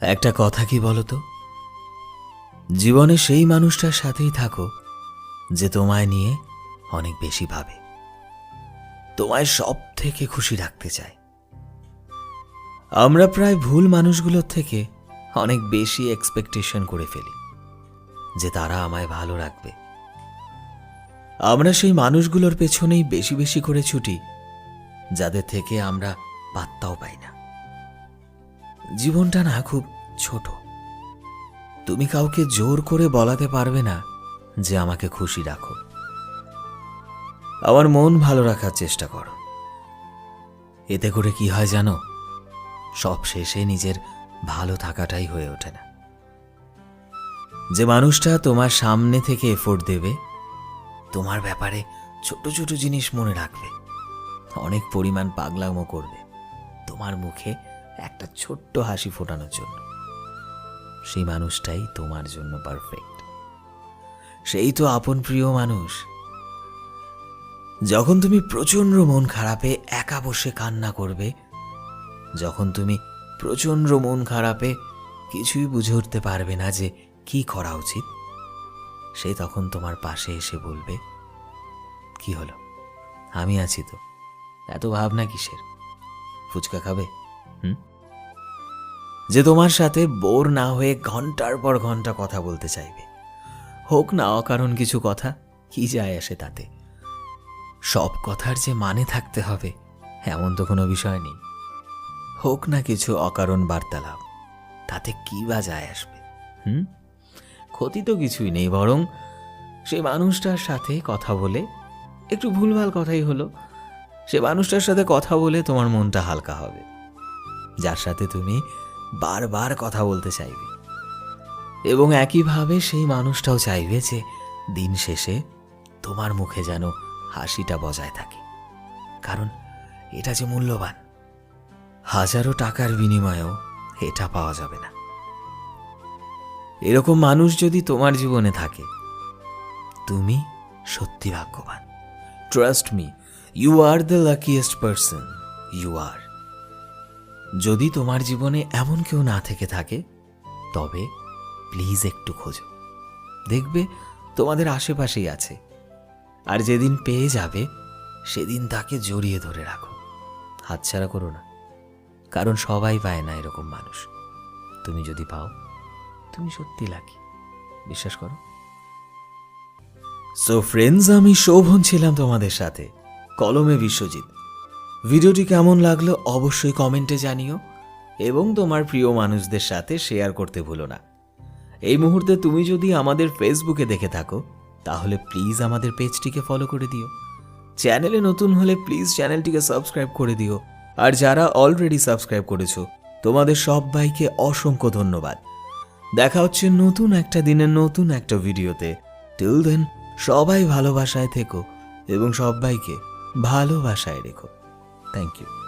একটা কথা কি বলতো? জীবনে সেই মানুষটার সাথেই থাকো যে তোমায় নিয়ে অনেক বেশি ভাবে। তোমায় সব থেকে খুশি রাখতে চায়। আমরা প্রায় ভুল মানুষগুলোর থেকে অনেক বেশি এক্সপেকটেশন করে ফেলি যে তারা আমায় ভালো রাখবে। আমরা সেই মানুষগুলোর পেছনেই বেশি বেশি করে ছুটি যাদের থেকে আমরা পাত্তাও পাই না। জীবনটা না খুব ছোট। তুমি কাউকে জোর করে বলাতে পারবে না যে আমাকে খুশি রাখো। আমার মন ভালো রাখার চেষ্টা করো। এতে করে কি হয় জানো? সব শেষে নিজের ভালো থাকাটাই হয়ে ওঠে না। যে মানুষটা তোমার সামনে থেকে এফোর্ট দেবে, তোমার ব্যাপারে ছোট ছোট জিনিস মনে রাখবে। অনেক পরিমাণ পাগলামো করবে। তোমার মুখে একটা ছোট্ট হাসি ফোটানোর জন্য। সেই মানুষটাই তোমার জন্য পারফেক্ট সেই তো আপন প্রিয় মানুষ। যখন তুমি প্রচণ্ড মন খারাপে একা বসে কান্না করবে, যখন তুমি প্রচণ্ড মন খারাপে কিছুই বুঝে উঠতে পারবে না যে কি করা উচিত, সে তখন তোমার পাশে এসে বলবে, কি হলো? আমি আছি তো। এত ভাবনা কিসের? ফুচকা খাবে? যে তোমার সাথে বোর না হয়ে ঘণ্টার পর ঘণ্টা কথা বলতে চাইবে। হোক না অকারণ কিছু কথা কি যায় আসে তাতে। সব কথার যে মানে থাকতে হবে এমন তো কোনো বিষয় নেই। হোক না কিছু অকারণ বার্তালাপ তাতে কি বা যায় আসবে? হুম? ক্ষতি তো কিছুই নেই বরং সেই মানুষটার সাথে কথা বলে একটু ভুলভাল কথাই হলো সে মানুষটার সাথে কথা বলে তোমার মনটা হালকা হবে। যার সাথে তুমি বারবার কথা বলতে চাইবে। এবং একইভাবে সেই মানুষটাও চাইবে যে দিন শেষে তোমার মুখে যেন হাসিটা বজায় থাকে। কারণ এটা যে মূল্যবান, হাজারো টাকার বিনিময়েও এটা পাওয়া যাবে না। এরকম মানুষ যদি তোমার জীবনে থাকে, তুমি সত্যি ভাগ্যবান। Trust me you are the luckiest person you are যদি তোমার জীবনে এমন কেউ না থেকে থাকে, তবে প্লিজ একটু খোঁজো। দেখবে তোমাদের আশেপাশেই আছে। আর যেদিন পেয়ে যাবে, সেদিন তাকে জড়িয়ে ধরে রাখো। হাতছাড়া করো না। কারণ সবাই পায় না এরকম মানুষ। তুমি যদি পাও, তুমি সত্যি লাকি বিশ্বাস করো। সো ফ্রেন্ডস আমি শোভন ছিলাম তোমাদের সাথে। কলমে বিশ্বজিৎ। ভিডিওটি কেমন লাগল অবশ্যই কমেন্টে জানিও এবং তোমার প্রিয় মানুষদের সাথে শেয়ার করতে ভুলো না। এই মুহূর্তে তুমি যদি আমাদের ফেসবুকে দেখে থাকো, তাহলে প্লিজ আমাদের পেজটিকে ফলো করে দিও। চ্যানেলে নতুন হলে প্লিজ চ্যানেলটিকে সাবস্ক্রাইব করে দিও। আর যারা অলরেডি সাবস্ক্রাইব করেছ, তোমাদের সবাইকে অসংখ্য ধন্যবাদ। দেখা হচ্ছে নতুন একটা দিনের নতুন একটা ভিডিওতে। টিল দেন সবাই ভালোবাসায় থেকো এবং সবাইকে ভালোবাসায় রেখো। Thank you